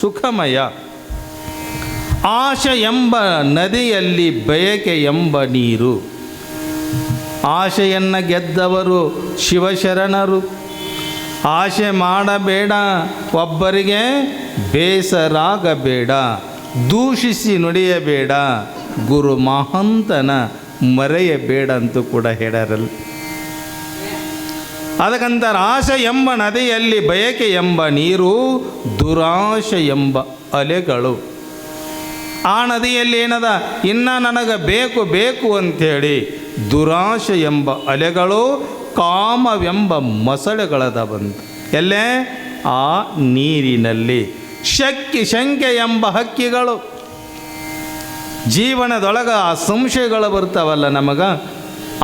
ಸುಖಮಯ. ಆಶ ಎಂಬ ನದಿಯಲ್ಲಿ ಬಯಕೆ ಎಂಬ ನೀರು. ಆಶೆಯನ್ನು ಗೆದ್ದವರು ಶಿವಶರಣರು. ಆಶೆ ಮಾಡಬೇಡ, ಒಬ್ಬರಿಗೆ ಬೇಸರಾಗಬೇಡ, ದೂಷಿಸಿ ನುಡಿಯಬೇಡ ಗುರು ಮಹಂತನ ಮರೆಯಬೇಡ ಅಂತೂ ಕೂಡ ಹೇಳರಲ್ಲ ಅದಕ್ಕಂತರ ರಾಸ ಎಂಬ ನದಿಯಲ್ಲಿ ಬಯಕೆ ಎಂಬ ನೀರು ದುರಾಶ ಎಂಬ ಅಲೆಗಳು. ಆ ನದಿಯಲ್ಲಿ ಏನದ? ಇನ್ನ ನನಗೆ ಬೇಕು ಬೇಕು ಅಂಥೇಳಿ ದುರಾಶ ಎಂಬ ಅಲೆಗಳು ಕಾಮವೆಂಬ ಮೊಸಳೆಗಳದ ಬಂತು ಎಲ್ಲೇ? ಆ ನೀರಿನಲ್ಲಿ. ಶಕ್ಕಿ ಶಂಕೆ ಎಂಬ ಹಕ್ಕಿಗಳು. ಜೀವನದೊಳಗೆ ಆ ಸಂಶಯಗಳು ಬರ್ತಾವಲ್ಲ ನಮಗೆ.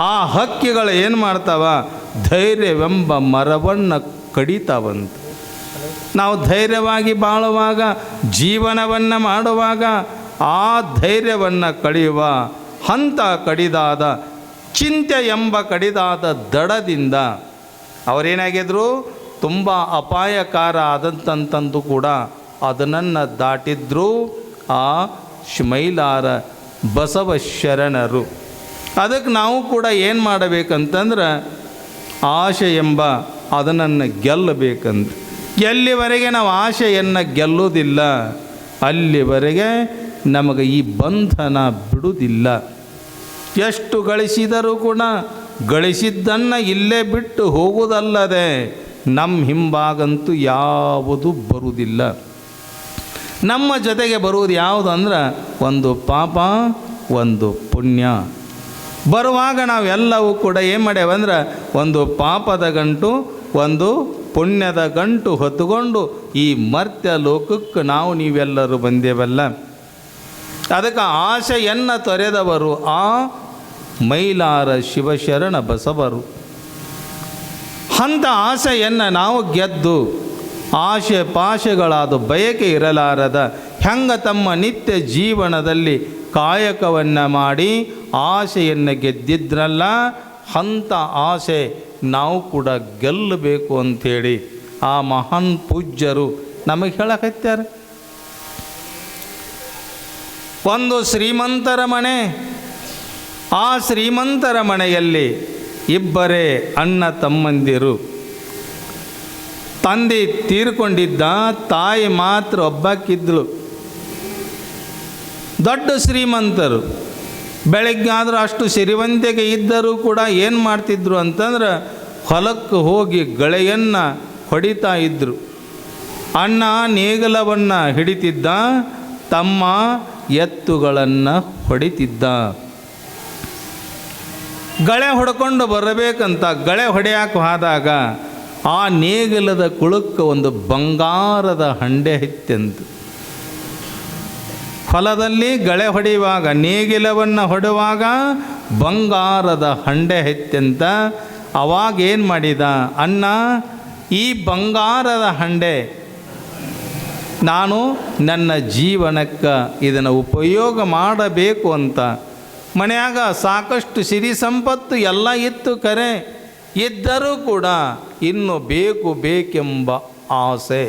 ಆ ಹಕ್ಕಿಗಳು ಏನು ಮಾಡ್ತಾವ? ಧೈರ್ಯವೆಂಬ ಮರವನ್ನು ಕಡಿತಾವಂತ. ನಾವು ಧೈರ್ಯವಾಗಿ ಬಾಳುವಾಗ, ಜೀವನವನ್ನು ಮಾಡುವಾಗ, ಆ ಧೈರ್ಯವನ್ನು ಕಳೆಯುವ ಹಂತ ಕಡಿದಾದ, ಚಿಂತೆ ಎಂಬ ಕಡಿದಾದ ದಡದಿಂದ ಅವರೇನಾಗಿದ್ರು ತುಂಬ ಅಪಾಯಕಾರ ಆದಂತಂತಂದು ಕೂಡ ಅದನ್ನು ದಾಟಿದ್ರು ಆ ಶ್ಮೈಲಾರ ಬಸವ ಶರಣರು. ಅದಕ್ಕೆ ನಾವು ಕೂಡ ಏನು ಮಾಡಬೇಕಂತಂದ್ರೆ ಆಶೆ ಎಂಬ ಅದನ್ನು ಗೆಲ್ಲಬೇಕಂತ ಎಲ್ಲಿವರೆಗೆ ನಾವು ಆಶೆಯನ್ನು ಗೆಲ್ಲುವುದಿಲ್ಲ, ಅಲ್ಲಿವರೆಗೆ ನಮಗೆ ಈ ಬಂಧನ ಬಿಡುವುದಿಲ್ಲ. ಎಷ್ಟು ಗಳಿಸಿದರೂ ಕೂಡ ಗಳಿಸಿದ್ದನ್ನು ಇಲ್ಲೇ ಬಿಟ್ಟು ಹೋಗುವುದಲ್ಲದೆ ನಮ್ಮ ಹಿಂಬಾಗಂತೂ ಯಾವುದು ಬರುವುದಿಲ್ಲ. ನಮ್ಮ ಜೊತೆಗೆ ಬರುವುದು ಯಾವುದು ಅಂದ್ರೆ ಒಂದು ಪಾಪ, ಒಂದು ಪುಣ್ಯ. ಬರುವಾಗ ನಾವೆಲ್ಲವೂ ಕೂಡ ಏನು ಮಾಡ್ಯಾವಂದ್ರೆ ಒಂದು ಪಾಪದ ಗಂಟು, ಒಂದು ಪುಣ್ಯದ ಗಂಟು ಹೊತ್ತುಕೊಂಡು ಈ ಮರ್ತ್ಯ ಲೋಕಕ್ಕೆ ನಾವು ನೀವೆಲ್ಲರೂ ಬಂದೇವಲ್ಲ. ಅದಕ್ಕೆ ಆಶೆಯನ್ನು ತೊರೆದವರು ಆ ಮೈಲಾರ ಶಿವಶರಣ ಬಸವರು. ಅಂಥ ಆಸೆಯನ್ನು ನಾವು ಗೆದ್ದು ಆಶೆ ಪಾಶೆಗಳಾದ ಬಯಕೆ ಇರಲಾರದ ಹೆಂಗ ತಮ್ಮ ನಿತ್ಯ ಜೀವನದಲ್ಲಿ ಕಾಯಕವನ್ನು ಮಾಡಿ ಆಸೆಯನ್ನು ಗೆದ್ದಿದ್ರಲ್ಲ ಅಂಥ ಆಸೆ, ನಾವು ಕೂಡ ಗೆಲ್ಲಬೇಕು ಅಂಥೇಳಿ ಆ ಮಹಾನ್ ಪೂಜ್ಯರು ನಮಗೆ ಹೇಳಕತ್ತಾರೆ ಒಂದು ಶ್ರೀಮಂತರ ಮನೆ, ಆ ಶ್ರೀಮಂತರ ಮನೆಯಲ್ಲಿ ಇಬ್ಬರೇ ಅಣ್ಣ ತಮ್ಮಂದಿರು. ತಂದೆ ತೀರ್ಕೊಂಡಿದ್ದ, ತಾಯಿ ಮಾತ್ರ ಒಬ್ಬಕ್ಕಿದ್ಳು ದೊಡ್ಡ ಶ್ರೀಮಂತರು. ಬೆಳಗ್ಗೆ ಆದರೂ ಅಷ್ಟು ಸಿರಿವಂತಿಗೆ ಇದ್ದರೂ ಕೂಡ ಏನು ಮಾಡ್ತಿದ್ರು ಅಂತಂದ್ರೆ ಹೊಲಕ್ಕೆ ಹೋಗಿ ಗಳೆಯನ್ನು ಹೊಡಿತಾ ಇದ್ದರು ಅಣ್ಣ ನೇಗಲವನ್ನು ಹಿಡಿತಿದ್ದ, ತಮ್ಮ ಎತ್ತುಗಳನ್ನು ಹೊಡಿತಿದ್ದ. ಗಳೆ ಹೊಡ್ಕೊಂಡು ಬರಬೇಕಂತ ಗಳೆ ಹೊಡೆಯಕ್ಕೆ ಹೋದಾಗ ಆ ನೇಗಿಲದ ಕುಳಕ್ಕೆ ಒಂದು ಬಂಗಾರದ ಹಂಡೆ ಹಿತ್ತಂತು ಹೊಲದಲ್ಲಿ ಗಳೆ ಹೊಡೆಯುವಾಗ, ನೇಗಿಲವನ್ನು ಹೊಡುವಾಗ ಬಂಗಾರದ ಹಂಡೆ ಹೆತ್ತಂತ ಅವಾಗ ಏನು ಮಾಡಿದ? ಅಣ್ಣ ಈ ಬಂಗಾರದ ಹಂಡೆ ನಾನು ನನ್ನ ಜೀವನಕ್ಕೆ ಇದನ್ನು ಉಪಯೋಗ ಮಾಡಬೇಕು ಅಂತ. ಮನೆಯಾಗ ಸಾಕಷ್ಟು ಸಿರಿ ಸಂಪತ್ತು ಎಲ್ಲ ಇತ್ತು ಕರೆ. ಇದ್ದರೂ ಕೂಡ ಇನ್ನು ಬೇಕು ಬೇಕೆಂಬ ಆಸೆ.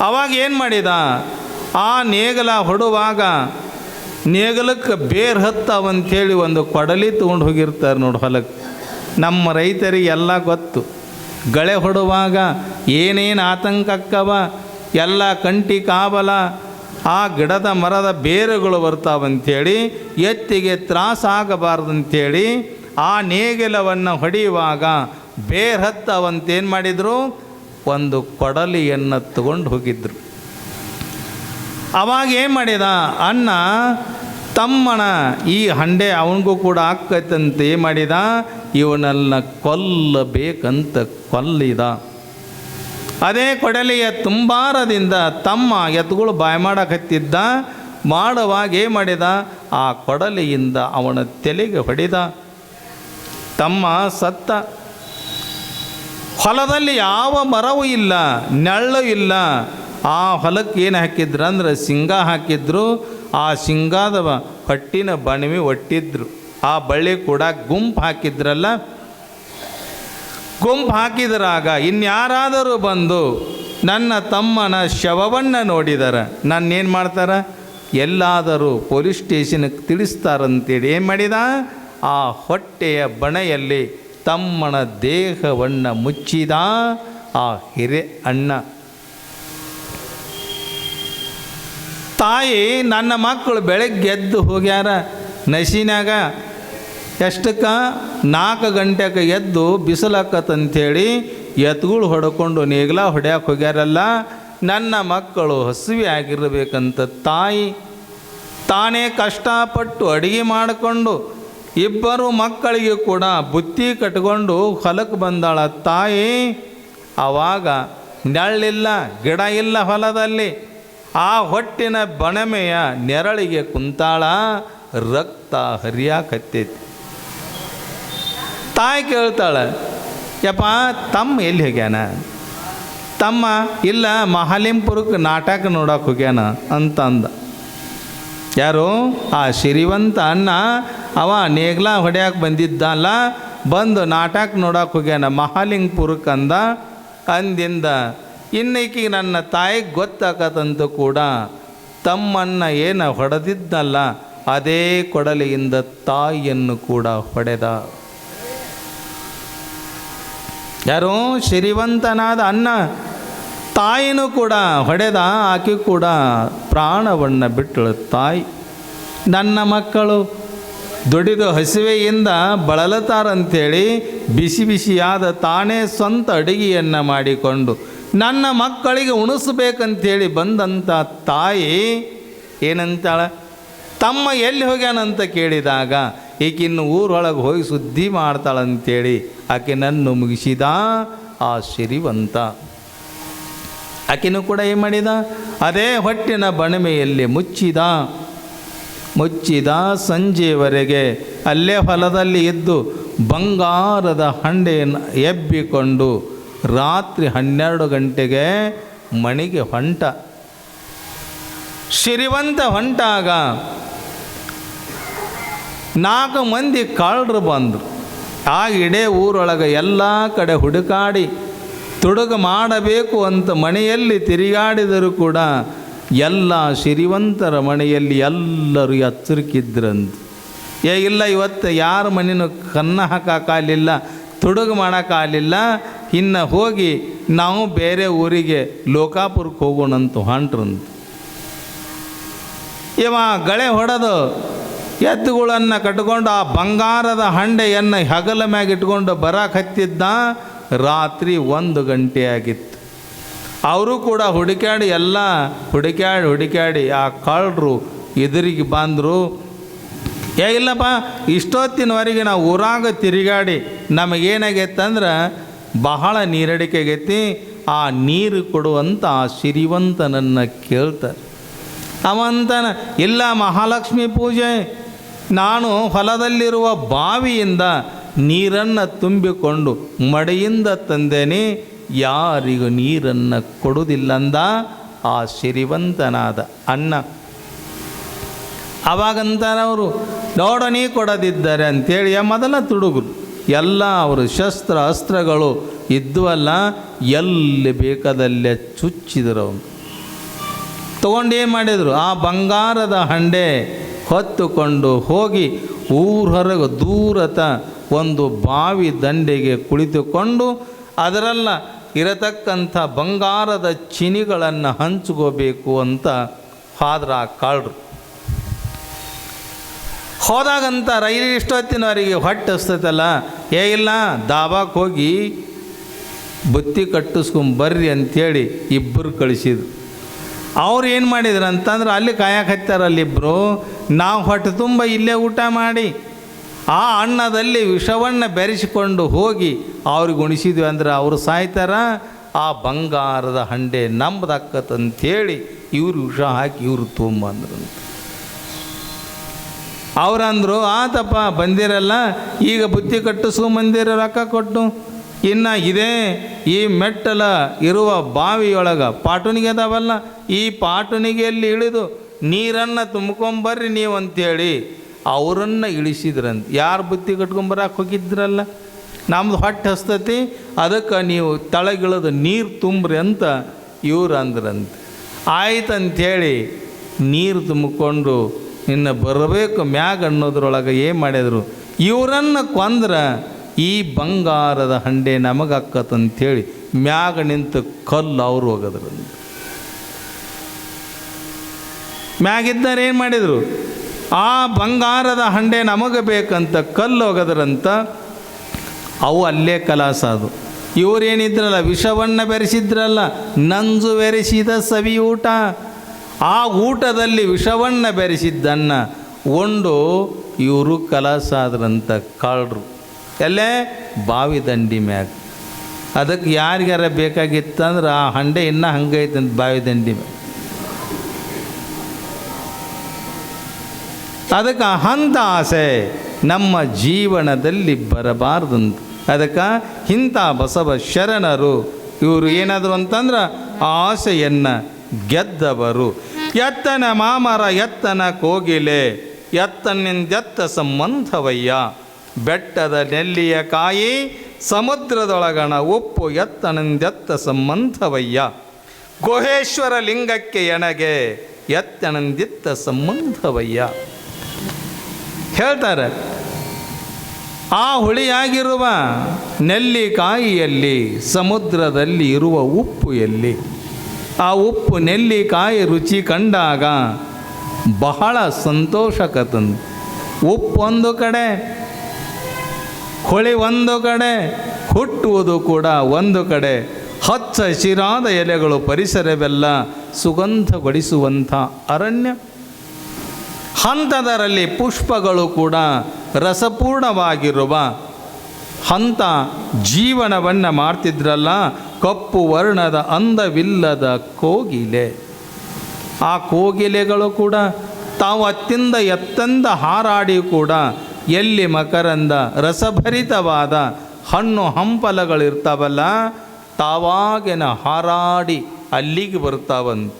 ಅವಾಗ ಏನು ಮಾಡಿದ? ಆ ನೇಗಲ ಹೊಡುವಾಗ ನೇಗಲಕ್ಕೆ ಬೇರ್ ಹತ್ತವಂಥೇಳಿ ಒಂದು ಕೊಡಲಿ ತೊಗೊಂಡು ಹೋಗಿರ್ತಾರೆ ನೋಡಿ ಹೊಲಕ್ಕೆ ನಮ್ಮ ರೈತರಿಗೆಲ್ಲ ಗೊತ್ತು. ಗಳೆ ಹೊಡುವಾಗ ಏನೇನು ಆತಂಕಕ್ಕವ ಎಲ್ಲ ಕಂಟಿ ಕಾಬಲ ಆ ಗಿಡದ ಮರದ ಬೇರುಗಳು ಬರ್ತಾವಂಥೇಳಿ ಎತ್ತಿಗೆ ತ್ರಾಸಾಗಬಾರ್ದಂಥೇಳಿ ಆ ನೇಗಿಲವನ್ನು ಹೊಡೆಯುವಾಗ ಬೇರ್ ಹತ್ತವಂತೇನು ಮಾಡಿದರು? ಒಂದು ಕೊಡಲಿಯನ್ನು ತಗೊಂಡು ಹೋಗಿದ್ರು. ಅವಾಗ ಏನು ಮಾಡಿದ? ಅಣ್ಣ ತಮ್ಮನ ಈ ಹಂಡೆ ಅವನಿಗೂ ಕೂಡ ಆಕೈತಂತೆ ಏನು ಮಾಡಿದ? ಇವನನ್ನ ಕೊಲ್ಲಬೇಕಂತ ಕೊಲ್ಲಿದ. ಅದೇ ಕೊಡಲಿಯ ತುಂಬಾರದಿಂದ ತಮ್ಮ ಎತ್ತುಗಳು ಬಾಯಿ ಮಾಡಕತ್ತಿದ್ದ ಮಾಡುವಾಗ ಏನು ಮಾಡಿದ? ಆ ಕೊಡಲಿಯಿಂದ ಅವನ ತಲೆಗೆ ಹೊಡೆದ. ತಮ್ಮ ಸತ್ತ ಹೊಲದಲ್ಲಿ ಯಾವ ಮರವೂ ಇಲ್ಲ ನೆಳ್ಳು ಇಲ್ಲ ಆ ಹೊಲಕ್ಕೆ ಏನು ಹಾಕಿದ್ರು ಅಂದ್ರೆ ಸಿಂಗ ಹಾಕಿದ್ರು, ಆ ಸಿಂಗಾದ ಹೊಟ್ಟಿನ ಬಣವಿ ಒಟ್ಟಿದ್ರು. ಆ ಬಳ್ಳಿ ಕೂಡ ಗುಂಪು ಹಾಕಿದ್ರಲ್ಲ? ಗುಂಪು ಹಾಕಿದ್ರಾಗ ಇನ್ಯಾರಾದರೂ ಬಂದು ನನ್ನ ತಮ್ಮನ ಶವವನ್ನು ನೋಡಿದಾರ. ನನ್ನೇನು ಮಾಡ್ತಾರ? ಎಲ್ಲಾದರೂ ಪೊಲೀಸ್ ಸ್ಟೇಷನ್ಗೆ ತಿಳಿಸ್ತಾರಂತೇಳಿ ಏನು ಮಾಡಿದ? ಆ ಹೊಟ್ಟೆಯ ಬಣೆಯಲ್ಲಿ ತಮ್ಮನ ದೇಹವನ್ನು ಮುಚ್ಚಿದ, ಆ ಹಿರೆ ಅಣ್ಣ ತಾಯಿ ನನ್ನ ಮಕ್ಕಳು ಬೆಳಗ್ಗೆ ಎದ್ದು ಹೋಗ್ಯಾರ ನಶಿನಾಗ ಎಷ್ಟಕ್ಕ? ನಾಲ್ಕು ಗಂಟೆಗೆ ಎದ್ದು ಬಿಸಿಲಾಕತ್ತಂಥೇಳಿ ಎತ್ಗಳು ಹೊಡ್ಕೊಂಡು ನೇಗ್ಲ ಹೊಡ್ಯಾಕೆ ಹೋಗ್ಯಾರಲ್ಲ, ನನ್ನ ಮಕ್ಕಳು ಹಸುವೆ ಆಗಿರಬೇಕಂತ ತಾಯಿ ತಾನೇ ಕಷ್ಟಪಟ್ಟು ಅಡುಗೆ ಮಾಡಿಕೊಂಡು ಇಬ್ಬರು ಮಕ್ಕಳಿಗೆ ಕೂಡ ಬುತ್ತಿ ಕಟ್ಕೊಂಡು ಹೊಲಕ್ಕೆ ಬಂದಾಳ ತಾಯಿ. ಆವಾಗ ನೆರಳಿಲ್ಲ ಗಿಡ ಇಲ್ಲ ಹೊಲದಲ್ಲಿ. ಆ ಹೊಟ್ಟಿನ ಬಣಮೆಯ ನೆರಳಿಗೆ ಕುಂತಾಳ, ರಕ್ತ ಹರಿಯಾಕತ್ತೈತಿ. ತಾಯಿ ಕೇಳ್ತಾಳೆ, ಯಪ್ಪ, ತಮ್ಮ ಎಲ್ಲಿ ಹೋಗ್ಯಾನ? ತಮ್ಮ, ಇಲ್ಲ, ಮಹಾಲಿಂಪುರಕ್ಕೆ ನಾಟಕ ನೋಡಕ್ಕೆ ಹೋಗ್ಯಾನ, ಅಂತಂದ. ಯಾರು? ಆ ಶ್ರೀವಂತ ಅಣ್ಣ, ಅವ ನೇಗ್ಲ ಹೊಡ್ಯಾಕೆ ಬಂದಿದ್ದಲ್ಲ ಬಂದು ನಾಟಕ ನೋಡಕ್ಕೆ ಹೋಗ್ಯಾನ ಮಹಾಲಿಂಗಪುರಕ್ಕೆ ಅಂದ, ಅಂದಿಂದ ಇನ್ನೀಕಿ ನನ್ನ ತಾಯಿಗೆ ಗೊತ್ತಾಕತ್ತಂತ ಕೂಡ ತಮ್ಮನ್ನು ಏನು ಹೊಡೆದಿದ್ದಲ್ಲ, ಅದೇ ಕೊಡಲಿಯಿಂದ ತಾಯಿಯನ್ನು ಕೂಡ ಹೊಡೆದ. ಯಾರು? ಶ್ರೀವಂತನಾದ ಅನ್ನ ತಾಯಿನೂ ಕೂಡ ಹೊಡೆದ, ಆಕೆ ಕೂಡ ಪ್ರಾಣವನ್ನು ಬಿಟ್ಟಳು ತಾಯಿ. ನನ್ನ ಮಕ್ಕಳು ದುಡಿದು ಹಸಿವೆಯಿಂದ ಬಳಲತಾರಂಥೇಳಿ ಬಿಸಿ ಬಿಸಿಯಾದ ತಾನೇ ಸ್ವಂತ ಅಡುಗೆಯನ್ನು ಮಾಡಿಕೊಂಡು ನನ್ನ ಮಕ್ಕಳಿಗೆ ಉಣಿಸ್ಬೇಕಂತೇಳಿ ಬಂದಂಥ ತಾಯಿ ಏನಂತಾಳೆ, ತಮ್ಮ ಎಲ್ಲಿ ಹೋಗ್ಯಾನಂತ ಕೇಳಿದಾಗ, ಈಕಿನ್ನು ಊರೊಳಗೆ ಹೋಗಿ ಸುದ್ದಿ ಮಾಡ್ತಾಳಂತೇಳಿ ಆಕೆ ನನ್ನ ಮುಗಿಸಿದ ಆ ಶಿರಿವಂತ ಆಕೆನೂ ಕೂಡ ಏನು ಮಾಡಿದ? ಅದೇ ಹೊಟ್ಟಿನ ಬಣಮೆಯಲ್ಲಿ ಮುಚ್ಚಿದ. ಮುಚ್ಚಿದ ಸಂಜೆಯವರೆಗೆ ಅಲ್ಲೇ ಹೊಲದಲ್ಲಿ ಇದ್ದು ಬಂಗಾರದ ಹಂಡೆಯನ್ನು ಎಬ್ಬಿಕೊಂಡು ರಾತ್ರಿ ಹನ್ನೆರಡು ಗಂಟೆಗೆ ಮಣಿಗೆ ಹೊಂಟ. ಶ್ರೀವಂತ ಹೊಂಟಾಗ ನಾಲ್ಕು ಮಂದಿ ಕಳ್ಳರು ಬಂದರು. ಆ ಇಡೇ ಊರೊಳಗೆ ಎಲ್ಲ ಕಡೆ ಹುಡುಕಾಡಿ, ತುಡುಗು ಮಾಡಬೇಕು ಅಂತ ಮನೆಯಲ್ಲಿ ತಿರುಗಾಡಿದರೂ ಕೂಡ ಎಲ್ಲ ಶ್ರೀವಂತರ ಮನೆಯಲ್ಲಿ ಎಲ್ಲರೂ ಎಚ್ಚರಿಕಿದ್ರಂತ. ಏ ಇಲ್ಲ, ಇವತ್ತು ಯಾರ ಮನೆಯೂ ಕನ್ನ ಹಾಕೋಕ್ಕಾಗಲಿಲ್ಲ, ತುಡುಗು ಮಾಡೋಕ್ಕಾಗಲಿಲ್ಲ ಇನ್ನು ಹೋಗಿ ನಾವು ಬೇರೆ ಊರಿಗೆ ಲೋಕಾಪುರಕ್ಕೆ ಹೋಗೋಣಂತ ಹೊಂಟ್ರಂತ. ಇವ ಗಳೆ ಹೊಡೆದು ಎತ್ತುಗಳನ್ನು ಕಟ್ಕೊಂಡು ಆ ಬಂಗಾರದ ಹಂಡೆಯನ್ನು ಹಗಲ ಮ್ಯಾಗ ಇಟ್ಕೊಂಡು ಬರಕ್ಕೆ ಹತ್ತಿದ್ದ ರಾತ್ರಿ ಒಂದು ಗಂಟೆ ಆಗಿತ್ತು. ಅವರು ಕೂಡ ಹುಡುಕ್ಯಾಡಿ ಎಲ್ಲ ಹುಡುಕ್ಯಾಡಿ ಹುಡುಕ್ಯಾಡಿ ಆ ಕಳ್ಳರು ಎದುರಿಗೆ ಬಂದರು, ಏ ಇಲ್ಲಪ್ಪ, ಇಷ್ಟೊತ್ತಿನವರೆಗೆ ನಾವು ಊರಾಗ ತಿರುಗಾಡಿ ನಮಗೇನಾಗೈತಂದ್ರೆ ಬಹಳ ನೀರಡಿಕೆಗೆತ್ತಿ ಆ ನೀರು ಕೊಡುವಂಥ ಆ ಸಿರಿವಂತನನ್ನು ಕೇಳ್ತಾರೆ. ಅವಂತನ, ಇಲ್ಲ ಮಹಾಲಕ್ಷ್ಮಿ ಪೂಜೆ, ನಾನು ಹೊಲದಲ್ಲಿರುವ ಬಾವಿಯಿಂದ ನೀರನ್ನು ತುಂಬಿಕೊಂಡು ಮಡೆಯಿಂದ ತಂದೇನೆ, ಯಾರಿಗೂ ನೀರನ್ನು ಕೊಡುವುದಿಲ್ಲಂದ ಆ ಸಿರಿವಂತನಾದ ಅಣ್ಣ. ಅವಾಗಂತಾರವರು ನೋಡನೇ ಕೊಡದಿದ್ದಾರೆ ಅಂತೇಳಿ ಮೊದಲ ತುಡುಗರು. ಎಲ್ಲ ಅವರು ಶಸ್ತ್ರ ಅಸ್ತ್ರಗಳು ಇದ್ವಲ್ಲ, ಎಲ್ಲಿ ಬೇಕಾದಲ್ಲೇ ಚುಚ್ಚಿದರು ಅವನು. ತಗೊಂಡು ಮಾಡಿದರು? ಆ ಬಂಗಾರದ ಹಂಡೆ ಹೊತ್ತುಕೊಂಡು ಹೋಗಿ ಊರ ಹೊರಗೆ ದೂರತ ಒಂದು ಬಾವಿ ದಂಡೆಗೆ ಕುಳಿತುಕೊಂಡು ಅದರಲ್ಲ ಇರತಕ್ಕಂಥ ಬಂಗಾರದ ಚಿನಿಗಳನ್ನು ಹಂಚ್ಕೋಬೇಕು ಅಂತ ಫಾದ್ರ ಆ ಕಳ್ಳರು ಹೋದಾಗಂತ ರೈಲು ಇಷ್ಟೊತ್ತಿನವರಿಗೆ ಹೊಟ್ಟೆ ಹಸ್ತೈತಲ್ಲ ಏ ಇಲ್ಲ ದಾಬಾಕ್ಕೆ ಹೋಗಿ ಬುತ್ತಿ ಕಟ್ಟಿಸ್ಕೊಂಡ್ ಬರ್ರಿ ಅಂಥೇಳಿ ಇಬ್ಬರು ಕಳಿಸಿದ್ರು. ಅವ್ರು ಏನು ಮಾಡಿದ್ರು ಅಂತಂದ್ರೆ ಅಲ್ಲಿ ಕಾಯಕ್ಕೆ ಹತ್ತಾರಲ್ಲ ಇಬ್ಬರು ನಾವು ಹೊಟ್ಟೆ ತುಂಬ ಇಲ್ಲೇ ಊಟ ಮಾಡಿ, ಆ ಅನ್ನದಲ್ಲಿ ವಿಷವನ್ನು ಬೆರೆಸಿಕೊಂಡು ಹೋಗಿ ಅವ್ರಿಗೆ ಉಣಿಸಿದ್ವಿ ಅಂದ್ರೆ ಅವರು ಸಾಯ್ತಾರ? ಆ ಬಂಗಾರದ ಹಂಡೆ ನಮ್ದಕ್ಕತ್ತಂಥೇಳಿ ಇವರು ವಿಷ ಹಾಕಿ ಇವರು ತೊಗೊಂಬಂದ್ರಂತ ಅವ್ರಂದ್ರು, ಆತಪ್ಪ, ಬಂದಿರಲ್ಲ, ಈಗ ಬುತ್ತಿ ಕಟ್ಟಿಸ್ಕೊಂಬಂದಿರ ರೊಕ್ಕ ಕೊಟ್ಟು. ಇನ್ನು ಇದೇ ಈ ಮೆಟ್ಟಲ ಇರುವ ಬಾವಿಯೊಳಗೆ ಪಾಟುನಿಗೆ ಅದಾವಲ್ಲ, ಈ ಪಾಟುಣಿಗೆಯಲ್ಲಿ ಇಳಿದು ನೀರನ್ನು ತುಂಬ್ಕೊಂಬರ್ರಿ ನೀವು ಅಂಥೇಳಿ ಅವರನ್ನು ಇಳಿಸಿದ್ರಂತ. ಯಾರು ಬುತ್ತಿ ಕಟ್ಕೊಂಬರಕ್ಕೆ ಹೋಗಿದ್ರಲ್ಲ? ನಮ್ದು ಹೊಟ್ಟೆ ಹಸ್ತತಿ, ಅದಕ್ಕೆ ನೀವು ತಳಗಿಳದು ನೀರು ತುಂಬ್ರಿ ಅಂತ ಇವ್ರು ಅಂದ್ರಂತೆ ಆಯ್ತಂಥೇಳಿ ನೀರು ತುಂಬಿಕೊಂಡು ಇನ್ನು ಬರಬೇಕು ಮ್ಯಾಗ ಅನ್ನೋದ್ರೊಳಗೆ ಏನು ಮಾಡಿದರು ಇವರನ್ನು ಕೊಂದ್ರೆ ಈ ಬಂಗಾರದ ಹಂಡೆ ನಮಗಕ್ಕತ್ತಂಥೇಳಿ ಮ್ಯಾಗ ನಿಂತು ಕಲ್ಲು ಅವರು ಹೋಗದ್ರು. ಮ್ಯಾಗಿದ್ದಾರೆ ಏನು ಮಾಡಿದರು? ಆ ಬಂಗಾರದ ಹಂಡೆ ನಮಗೆ ಬೇಕಂತ ಕಲ್ಲು ಹೋಗದ್ರಂತ ಅವು ಅಲ್ಲೇ ಕಲಾಸ ಅದು ಇವರೇನಿದ್ರಲ್ಲ, ವಿಷವನ್ನು ಬೆರೆಸಿದ್ರಲ್ಲ, ನಂಜು ಬೆರೆಸಿದ ಸವಿ ಊಟ ಆ ಊಟದಲ್ಲಿ ವಿಷವನ್ನು ಬೆರೆಸಿದ್ದನ್ನು ಉಂಡು ಇವರು ಕಲಸಾದ್ರಂಥ ಕಳರು. ಎಲ್ಲೇ? ಬಾವಿ ದಂಡಿ ಮ್ಯಾಗ. ಅದಕ್ಕೆ ಯಾರಿಗಾರ ಬೇಕಾಗಿತ್ತಂದ್ರೆ, ಆ ಹಂಡೆ ಇನ್ನೂ ಹಂಗೈತಂತ ಬಾವಿ ದಂಡಿ ಮ್ಯಾಗ. ಅದಕ್ಕೆ ಹಂತ ಆಸೆ, ನಮ್ಮ ಜೀವನದಲ್ಲಿ ಬರಬಾರ್ದಂತ. ಅದಕ್ಕೆ ಇಂಥ ಬಸವ ಶರಣರು, ಇವರು ಏನಾದರು ಅಂತಂದ್ರೆ, ಆ ಆಸೆಯನ್ನು ಗೆದ್ದವರು. ಎತ್ತನ ಮಾಮರ ಎತ್ತನ ಕೋಗಿಲೆ, ಎತ್ತನಿಂದೆತ್ತ ಸಂಬಂಧವಯ್ಯ. ಬೆಟ್ಟದ ನೆಲ್ಲಿಯ ಕಾಯಿ, ಸಮುದ್ರದೊಳಗಣ ಉಪ್ಪು ಎತ್ತನಿಂದೆತ್ತ ಸಂಬಂಧವಯ್ಯ. ಗುಹೇಶ್ವರ ಲಿಂಗಕ್ಕೆ ಎಣಗೆ, ಎತ್ತನಂದಿತ್ತ ಸಂಬಂಧವಯ್ಯ. ಹೇಳ್ತಾರೆ, ಆ ಹುಳಿಯಾಗಿರುವ ನೆಲ್ಲಿಕಾಯಿಯಲ್ಲಿ ಸಮುದ್ರದಲ್ಲಿ ಇರುವ ಉಪ್ಪು ಎಲ್ಲಿ? ಆ ಉಪ್ಪು ನೆಲ್ಲಿಕಾಯಿ ರುಚಿ ಕಂಡಾಗ ಬಹಳ ಸಂತೋಷಕತಂದು. ಒಂದು ಕಡೆ, ಹೊಳಿ ಒಂದು ಕಡೆ, ಹುಟ್ಟುವುದು ಕೂಡ ಒಂದು ಕಡೆ. ಹಚ್ಚ ಹಸಿರಾದ ಎಲೆಗಳು ಪರಿಸರವೆಲ್ಲ ಸುಗಂಧಗೊಳಿಸುವಂಥ ಅರಣ್ಯ. ಹಂತದರಲ್ಲಿ ಪುಷ್ಪಗಳು ಕೂಡ ರಸಪೂರ್ಣವಾಗಿರುವ ಹಂತ ಜೀವನವನ್ನು ಮಾಡ್ತಿದ್ರಲ್ಲ ಕಪ್ಪು ವರ್ಣದ ಅಂದವಿಲ್ಲದ ಕೋಗಿಲೆ. ಆ ಕೋಗಿಲೆಗಳು ಕೂಡ ತಾವು ಅತ್ತಿಂದ ಎತ್ತಂದ ಹಾರಾಡಿ ಕೂಡ ಎಲ್ಲಿ ಮಕರಂದ ರಸಭರಿತವಾದ ಹಣ್ಣು ಹಂಪಲಗಳಿರ್ತಾವಲ್ಲ, ತಾವಾಗಿನ ಹಾರಾಡಿ ಅಲ್ಲಿಗೆ ಬರ್ತಾವಂತ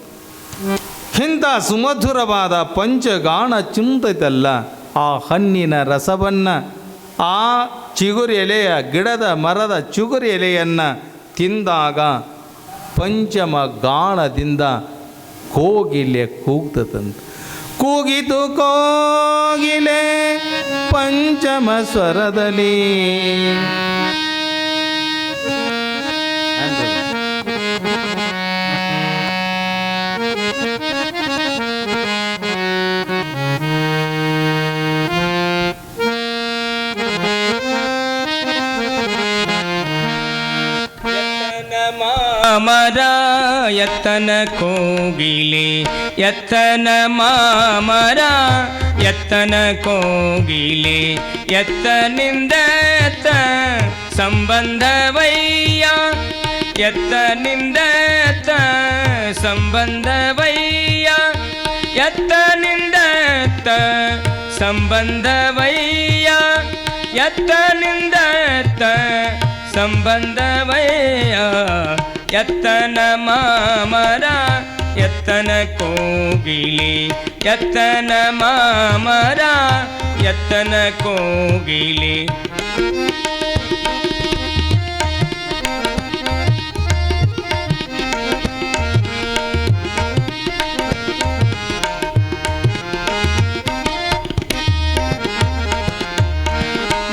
ಇಂಥ ಸುಮಧುರವಾದ ಪಂಚಗಾಣ ಚಿಂತೈತಲ್ಲ, ಆ ಹಣ್ಣಿನ ರಸವನ್ನು, ಆ ಚಿಗುರು ಎಲೆಯ ಗಿಡದ ಮರದ ಚಿಗುರು ಎಲೆಯನ್ನು ತಿಂದಾಗ ಪಂಚಮ ಗಾಣದಿಂದ ಕೋಗಿಲೆ ಕೂಗ್ತದಂತ. ಕೂಗಿತು ಕೋಗಿಲೆ ಪಂಚಮ ಸ್ವರದಲ್ಲಿ. ಎತ್ತನ ಕೋಗಿಲೆ ಎತ್ತನ ಮಾಮರ ಎತ್ತನ ಕೋಗಿಲೆ ಎತ್ತನಿಂದ ಎತ್ತ ಸಂಬಂಧವಯ್ಯ ಎತ್ತನಿಂದ ಎತ್ತ ಸಂಬಂಧವಯ್ಯ ಎತ್ತನಿಂದ ಎತ್ತ ಎತ್ತನ ಮಾಮರ ಎತ್ತನ ಕೋಗಿಲೆ. ಎತ್ತನ ಮಾಮರ ಎತ್ತನ ಕೋಗಿಲೆ.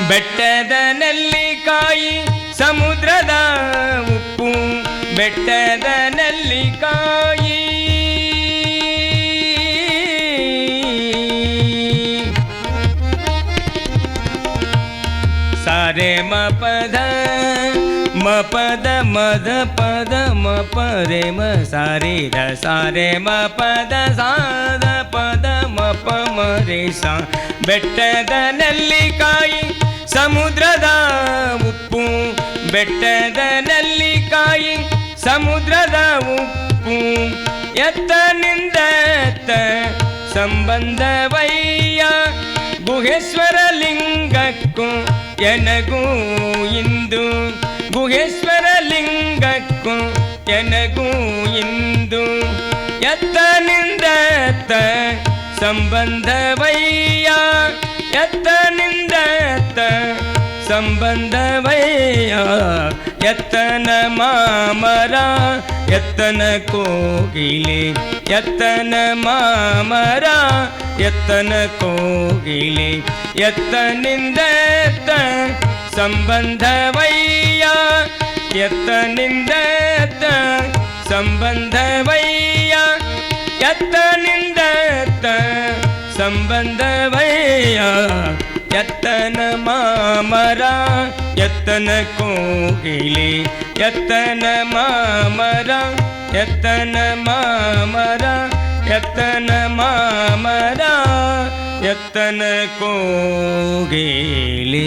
ಬೆಟ್ಟದ ಬೆಟ್ಟದ ನೆಲ್ಲಿಕಾಯಿ ಸಾರೆ ಮ ಪದ ಮ ಪದ ಮದ ಪದ ಮ ಪರೆ ಮ ಸಾರೆ ದ ಸಾರೆ ಮ ಪದ ಸಾದ ಪದ ಮ ಪ ಮ ರೇ ಸಾ ಬೆಟ್ಟದ ನೆಲ್ಲಿಕಾಯಿ ಸಮುದ್ರದ ಉಪ್ಪು ಬೆಟ್ಟದ ನೆಲ್ಲಿಕಾಯಿ ಸಮುದ್ರದ ಉಪ್ಪು ಎತ್ತನಿಂದ ಎತ್ತ ಸಂಬಂಧವಯ್ಯ ಗುಹೇಶ್ವರ ಲಿಂಗಕ್ಕೂ ಎನಗೂ ಇಂದು ಗುಹೇಶ್ವರ ಲಿಂಗಕ್ಕೂ ಎನಗೂ ಇಂದು ಎತ್ತನಿಂದ ಎತ್ತ ಸಂಬಂಧವಯ್ಯ ಎತ್ತನಿಂದ ಎತ್ತ ಸಂಬಂಧವಯ್ಯ ಎತ್ತನ ಮಾಮರ ಎತ್ತನ ಕೋಗಿಲೆ ಎತ್ತನ ಮಾಮರ ಎತ್ತನ ಕೋಗಿಲೆ ಎತ್ತನಿಂದ ಎತ್ತ ಸಂಬಂಧವಯ್ಯ ಎತ್ತನಿಂದ ಎತ್ತ यत्तन मामरा यत् को गेले मामरा यत् मामरा यत् मामरा यत् कोगिले।